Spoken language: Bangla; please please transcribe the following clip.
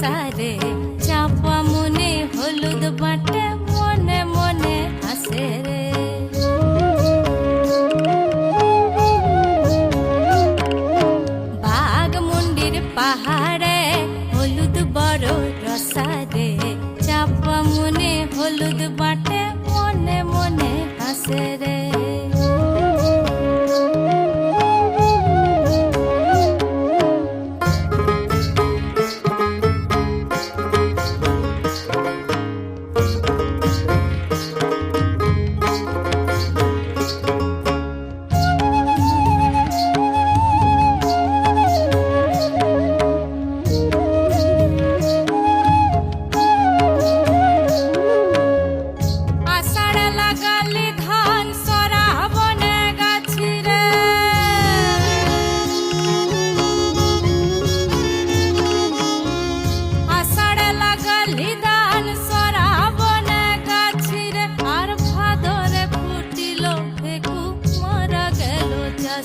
সারে, চাপা মনে, হলুদ বাটে, মনে মনে হাসে রে। বাঘ মন্দির পাহাড়ে, হলুদ বড় রসারে। চাপা মনে, হলুদ বাটে, মনে মনে হাসে রে।